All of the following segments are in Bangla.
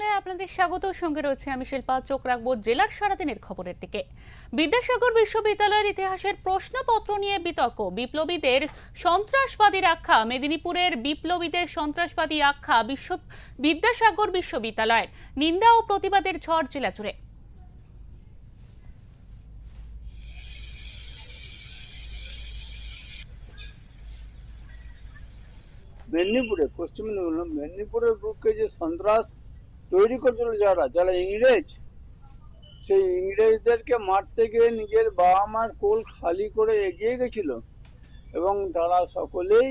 বাংলায় আপনাদের স্বাগত সঙ্গে রয়েছে আমি শিল্পা, চোখ রাখব জেলার সারাদিনের খবরের দিকে। বিদ্যাসাগর বিশ্ববিদ্যালয়ের ইতিহাসের প্রশ্নপত্র নিয়ে বিতর্ক। বিপ্লবীদের আখ্যা, মেদিনীপুরের বিপ্লবীদের সন্ত্রাসবাদী আখ্যা বিশ্ব, বিদ্যাসাগর বিশ্ববিদ্যালয়ের নিন্দা ও প্রতিবাদের ঝড় জেলা জুড়ে মেদিনীপুরে পশ্চিম মেদিনীপুর মেদিনীপুরের বুকে যে সন্ত্রাস তৈরি করেছিল যারা যারা ইংরেজ। সেই ইংরেজদেরকে মারতে গিয়ে নিজের বাবা মার কোল খালি করে এগিয়ে গেছিল। এবং তারা সকলেই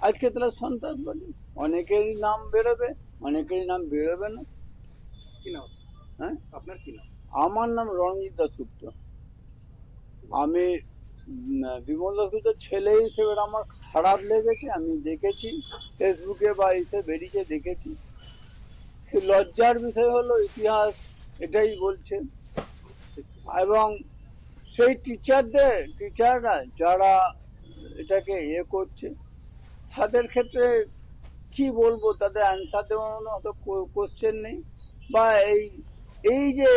আজকে তারা সন্ত্রাসবাদী। অনেকেরই নাম বেরোবে অনেকেরই নাম বেরোবে না। কি নাম? হ্যাঁ? আপনার কি নাম? আমার নাম রণজিৎ দাসগুপ্ত আমি বিমল দাসগুপ্তের ছেলে হিসেবে আমার খারাপ লেগেছে আমি দেখেছি। ফেসবুকে বা এসে বেরিয়ে দেখেছি। লজ্জার বিষয় হলো ইতিহাস এটাই বলছে। এবং সেই টিচারদের টিচাররা যারা এটাকে ইয়ে করছে, তাদের ক্ষেত্রে কি বলব, তাদের অ্যান্সার দেওয়ার মতো অত কোশ্চেন নেই। বা এই এই যে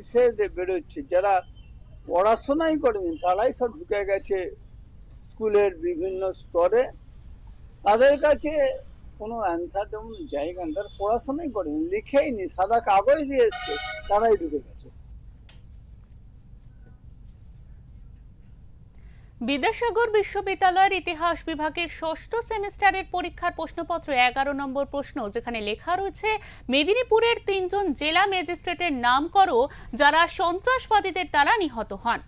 ইসে বেরোচ্ছে, যারা পড়াশোনাই করেনি, তারাই সব ঢুকে গেছে স্কুলের বিভিন্ন স্তরে। তাদের কাছে কোনো অ্যান্সার দেওয়ার জায়গা নেই তারা পড়াশোনাই করেনি লিখেই নি সাদা কাগজ দিয়ে এসছে, তারাই ঢুকে গেছে। বিদ্যাসাগর বিশ্ববিদ্যালয়ের ইতিহাস বিভাগের ষষ্ঠ সেমিস্টারের পরীক্ষার প্রশ্নপত্র এগারো নম্বর প্রশ্ন, যেখানে লেখা রয়েছে, মেদিনীপুরের তিনজন জেলা ম্যাজিস্ট্রেটের নাম করো যারা সন্ত্রাসবাদীদের দ্বারা নিহত হন।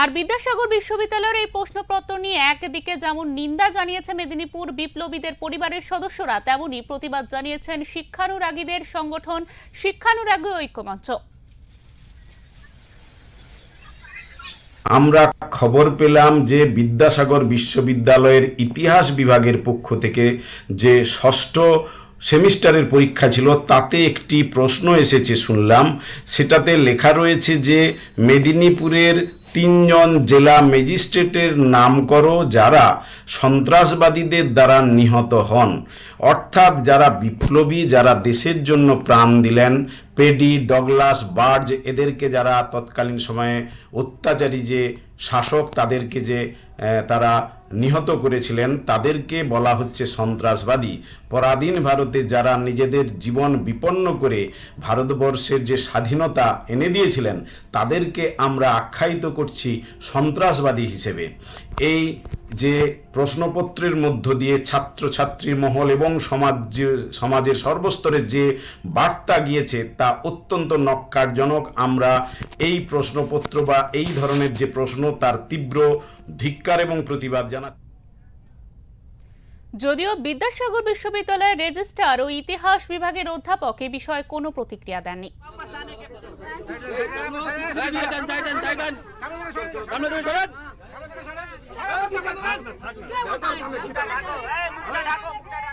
আর বিদ্যাসাগর বিশ্ববিদ্যালয়ের এই প্রশ্নপত্র নিয়ে একদিকে যেমন নিন্দা জানিয়েছে মেদিনীপুর বিপ্লবীদের পরিবারের সদস্যরা, তেমনি প্রতিবাদ জানিয়েছেন শিক্ষানুরাগীদের সংগঠন শিক্ষানুরাগী ঐক্যমঞ্চ। আমরা খবর পেলাম যে বিদ্যাসাগর বিশ্ববিদ্যালয়ের ইতিহাস বিভাগের পক্ষ থেকে যে ষষ্ঠ সেমিস্টারের পরীক্ষা ছিল, তাতে একটি প্রশ্ন এসেছে শুনলাম। সেটাতে লেখা রয়েছে যে, মেদিনীপুরের তিনজন জেলা ম্যাজিস্ট্রেটের নাম করো যারা সন্ত্রাসবাদীদের দ্বারা নিহত হন, অর্থাৎ যারা বিপ্লবী, যারা দেশের জন্য প্রাণ দিলেন, পেডি, ডগলাস, বার্জ, এদেরকে যারা তৎকালীন সময়ে অত্যাচারী যে শাসক, তাদেরকে যে তারা নিহত করেছিলেন। তাদেরকে বলা হচ্ছে সন্ত্রাসবাদী। পরাধীন ভারতে যারা নিজেদের জীবন বিপন্ন করে ভারতবর্ষের যে স্বাধীনতা এনে দিয়েছিলেন, তাদেরকে আমরা আখ্যায়িত করছি সন্ত্রাসবাদী হিসেবে। এই যে প্রশ্নপত্রের মধ্য দিয়ে ছাত্রছাত্রী মহল এবং সমাজ সমাজের সর্বস্তরের যে বার্তা গিয়েছে তা অত্যন্ত নক্কারজনক। আমরা এই প্রশ্নপত্র বা এই ধরনের যে প্রশ্ন তার তীব্র ধিক্কার এবং প্রতিবাদ জানা যদিও বিদ্যাসাগর বিশ্ববিদ্যালয়ের রেজিস্ট্রার ও ইতিহাস বিভাগের অধ্যাপক এ বিষয়ে কোনো প্রতিক্রিয়া দেননি। সাইডেন সাইডেন সাইডেন সামনে থেকে সরেন